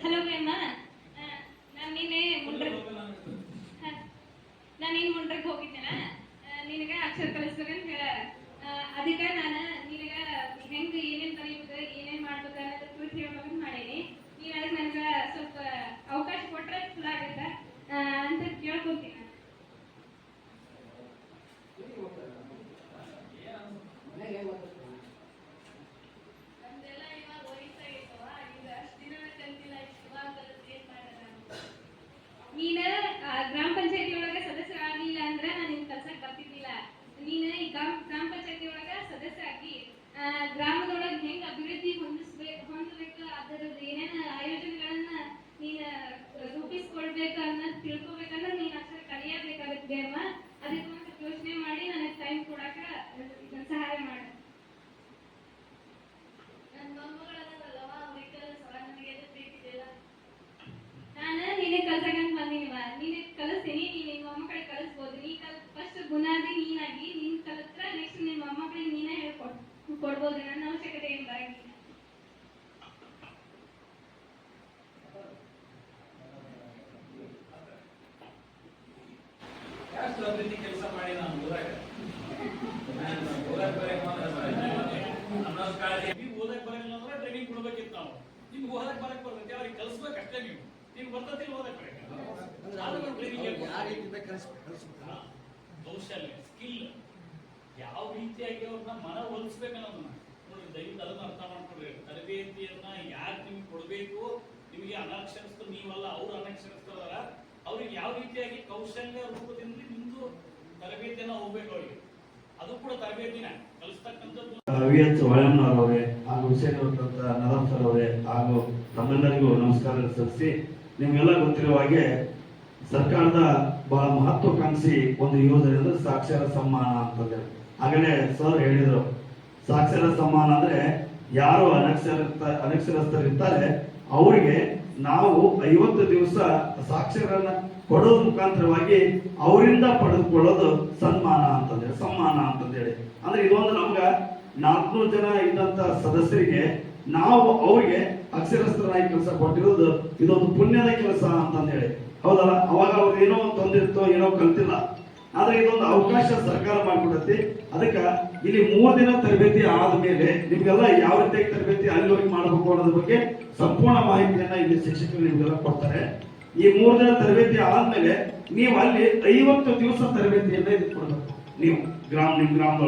Hello ಪ್ರೇಮ ನಾನು ನಿನ್ನೆ ಮುಂಡ್ರ ನಾನು ಏನು ಮುಂಡ್ರಕ್ಕೆ ಹೋಗಿದ್ದೆನ ನಿನಗೆ ಅಕ್ಷರ ಕಲಿಸ್ಬೇಕಂತ ಹೇಳ ಅದಕ್ಕೆ ನಾನು ನಿನಗ ಹೆಂಗೆ ಏನೇನು ಕಲಿಬೇಕು ಏನೇನು ಮಾಡ್ಬೇಕು ಅನ್ನೋದು ಕುರಿತು ಹೇಳ್ಬೇಕಂತ ಮಾಡೀನಿ ನೀನು ಅದಕ್ಕೆ ನನಗೆ ಸ್ವಲ್ಪ ಅವಕಾಶ ಕೊಟ್ಟರೆ ಚಲೋ ಆಗುತ್ತೆ ಆ, ಅಂತ ಕೇಳ್ಕೊತೀನಿ ನಾನು. ನಮ್ದೆಲ್ಲ ಇವಾಗ ವಯಸ್ಸಾಗಿತ್ತವ ಈಗ ಅಷ್ಟು ದಿನ ಕಲ್ತಿಲ್ಲ ಇವಾಗ ಕಲಿತು ಏನ್ ಮಾಡೋಣ ನೀನ ಆ, ಗ್ರಾಮ ಪಂಚಾಯತಿ ಒಳಗ ಸದಸ್ಯರಾಗಿಲ್ಲ ಅಂದ್ರೆ ನಾನು ನಿನ್ ಕಲ್ಸಕ್ ಬರ್ತಿದ್ದಿಲ್ಲ ನೀನ ಈ ಗ್ರಾಮ ಗ್ರಾಮ ಪಂಚಾಯತಿ ಒಳಗ ಸದಸ್ಯ ಆಗಿ ಆ, ಗ್ರಾಮದೊಳಗ ಹೆಂಗ್ ಅಭಿವೃದ್ಧಿ ಹೊಂದಿಸ್ಬೇಕು ಹೊಂದಬೇಕು ಅದರದ್ದು ಏನೇನ ಆಯೋಜನೆಗಳನ್ನ ನೀನ ರೂಪಿಸ್ಕೊಳ್ಬೇಕು ಅನ್ನೋದು ತಿಳ್ಕೊಬೇಕಂದ್ರೆ ನೀನ್ ಅಕ್ಷರ ಕಲಿಯಬೇಕಾಗತ್ತೆ ಬೇಮ ಅದಕ್ಕೆ ಒಂದು ಯೋಚನೆ ಮಾಡಿ ನನಗೆ ಟೈಮ್ ಕೊಡಾಕ ನನ್ ಸಹಾಯ ಮಾಡು ನನ್ನ ಮೊಮ್ಮಗಳದಲ್ಲವ ಅವ್ರಿಗೆ ನನಗೆ ಬೇಕಿದೆಯಲ್ಲ ನಾನು ನೀನೇ ಕಲ್ಸಕಂತ ಬಂದಿನಿವ ನೀನೇ ಕಲಿಸ್ತೀನಿ ನೀನು ನಿಮ್ಮ ಮೊಮ್ಮಕ್ಕಳಿಗೆ ಕಲಿಸ್ಬೋದು ನೀ ಕಲ್ ಫಸ್ಟ್ ಬುನಾದಿ ನೀನಾಗಿ ನೀನ್ ಕಲಿತ್ರ ನೆಕ್ಸ್ಟ್ ನಿಮ್ಮ ಮೊಮ್ಮಕ್ಕಳಿಗೆ ನೀನೇ ಹೇಳ್ಕೊಡ್ ಕೊಡ್ಬೋದು ನನ್ನ ಅವಶ್ಯಕತೆ ಎಷ್ಟು ಅಭಿವೃದ್ಧಿ ಕೆಲಸ ಮಾಡಿ ನಾನು ಊರಾಗ? ನಾನು ಊರಾಗ ಬರಕ್ ಅನ್ನೋದು ಕಾಳಜಿ ನೀವು ಓದಕ್ ಬರಲ್ಲ ಅಂದ್ರೆ ಟ್ರೈನಿಂಗ್ ಕೊಡ್ಬೇಕಿತ್ತು ನಾವು. ನಿಮ್ಗೆ ಓದಕ್ ಬರಕ್ ಬರ್ತೈತಿ ಅವ್ರಿಗೆ ಕಲಿಸ್ಬೇಕು ಅಷ್ಟೇ ನೀವು. ಬರ್ತೈತಿ ಓದಕ್ ಕೌಶಲ್ಯ ಸ್ಕಿಲ್ ಯಾವ ರೀತಿಯಾಗಿ ಅವ್ರನ್ನ ಮನ ಒಲಿಸ್ಬೇಕು ಅನ್ನೋದನ್ನ. ನೋಡ್ರಿ, ದಯವಿಟ್ಟು ಅದನ್ನ ಅರ್ಥ ಮಾಡ್ಕೊಡ್ರಿ ತರಬೇತಿಯನ್ನ ಯಾರು ನಿಮ್ಗೆ ಕೊಡಬೇಕು? ನಿಮಗೆ ಅನಕ್ಷರಸ್ಥರು ನೀವಲ್ಲ, ಅವ್ರು ಅನಕ್ಷರಸ್ಥರಲ್ಲ ಅವ್ರಿಗೆ ಯಾವ ರೀತಿಯಾಗಿ ಕೌಶಲ್ಯ ರೂಪದಿಂದ ನಿಮ್ದು ತರಬೇತಿಯನ್ನ ಹೋಗ್ಬೇಕು ಅವ್ರಿಗೆ. ಅದು ಕೂಡ ತರಬೇತಿನ ಕಲಿಸ್ತಕ್ಕಂಥದ್ದು. ವಿ ಎಚ್ ಹಾಗೂ ನದಾಮ್ ಸರ್ ಅವರೇ, ಹಾಗೂ ತಮ್ಮೆಲ್ಲರಿಗೂ ನಮಸ್ಕಾರ ಸಲ್ಲಿಸಿ, ನಿಮಗೆಲ್ಲ ಗೊತ್ತಿರುವ ಹಾಗೆ ಸರ್ಕಾರದ ಬಹಳ ಮಹತ್ವಾಕಾಂಕ್ಷಿ ಒಂದು ಯೋಜನೆ ಅಂದ್ರೆ ಸಾಕ್ಷರ ಸಮ್ಮಾನ ಅಂತಂದ್ರೆ ಆಗಲೇ ಸರ್ ಹೇಳಿದರು. ಸಾಕ್ಷರ ಸಮ್ಮಾನ ಅಂದ್ರೆ ಯಾರು ಅನಕ್ಷರ ಅನಕ್ಷರಸ್ಥರಿರ್ತಾರೆ, ಅವರಿಗೆ ನಾವು ಐವತ್ತು ದಿವಸ ಸಾಕ್ಷರನ್ನ ಕೊಡೋದ್ ಮುಖಾಂತರವಾಗಿ ಅವರಿಂದ ಪಡೆದುಕೊಳ್ಳೋದು ಸನ್ಮಾನ ಅಂತಂದೇಳಿ ಸಮ್ಮಾನ ಅಂತಂದೇಳಿ. ಅಂದ್ರೆ ಇದೊಂದು ನಮ್ಗ ನಾಲ್ಕುನೂರು ಜನ ಇದ್ದಂತ ಸದಸ್ಯರಿಗೆ ನಾವು ಅವರಿಗೆ ಅಕ್ಷರಸ್ಥರಾಗಿ ಕೆಲಸ ಕೊಟ್ಟಿರೋದು ಇದೊಂದು ಪುಣ್ಯದ ಕೆಲಸ ಅಂತಂದೇಳಿ. ಹೌದಲ್ಲ? ಅವಾಗ ಅವ್ರು ಏನೋ ತೊಂದಿರ್ತೋ, ಏನೋ ಕಲ್ತಿಲ್ಲ. ಆದ್ರೆ ಇದೊಂದು ಅವಕಾಶ ಸರ್ಕಾರ ಮಾಡ್ಕೊಡುತ್ತೆ. ಅದಕ್ಕ ಇಲ್ಲಿ ಮೂರು ದಿನ ತರಬೇತಿ ಆದ್ಮೇಲೆ ನಿಮ್ಗೆಲ್ಲ ಯಾವ ರೀತಿಯಾಗಿ ತರಬೇತಿ ಅಲ್ಲಿ ಹೋಗಿ ಮಾಡಬೇಕು ಅನ್ನೋದ್ರ ಬಗ್ಗೆ ಸಂಪೂರ್ಣ ಮಾಹಿತಿಯನ್ನ ಇಲ್ಲಿ ಶಿಕ್ಷಕರು ನಿಮ್ಗೆಲ್ಲ ಕೊಡ್ತಾರೆ. ಈ ಮೂರು ದಿನ ತರಬೇತಿ ಆದ್ಮೇಲೆ ನೀವು ಅಲ್ಲಿ ಐವತ್ತು ದಿವಸ ತರಬೇತಿಯನ್ನ ಇದು ಕೊಡಬೇಕು. ನೀವು ಗ್ರಾಮ, ನಿಮ್ ಗ್ರಾಮದೊಳಗೆ